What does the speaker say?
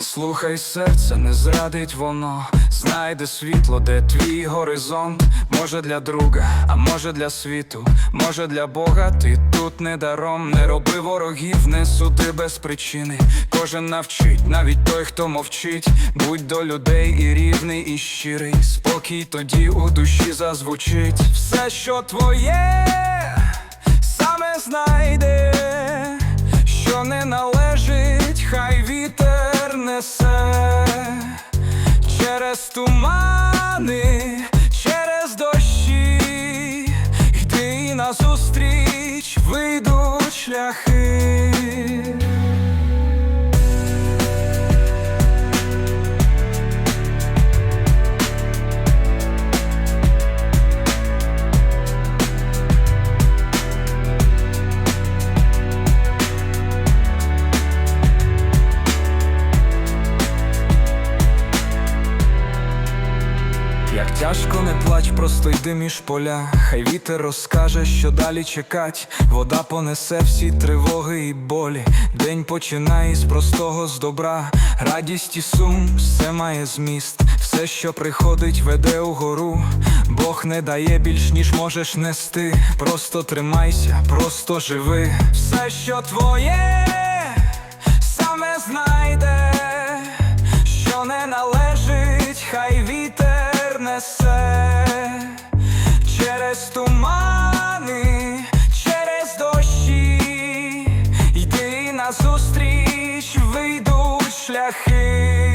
Слухай серце, не зрадить воно, знайде світло, де твій горизонт. Може для друга, а може для світу, може для Бога, ти тут не даром, не роби ворогів, не суди без причини. Кожен навчить, навіть той, хто мовчить, будь до людей і рівний, і щирий. Спокій тоді у душі зазвучить. Все, що твоє, саме знайде, несе через тумани, через дощі, йди назустріч, вийдуть шляхи. Як тяжко не плач, просто йди між поля, хай вітер розкаже, що далі чекать, вода понесе всі тривоги і болі. День починає з простого з добра, радість і сум, все має зміст, все, що приходить, веде угору. Бог не дає більш, ніж можеш нести. Просто тримайся, просто живи. Все, що твоє, саме знайде несе через тумани, через дощі, йди назустріч, вийдуть шляхи.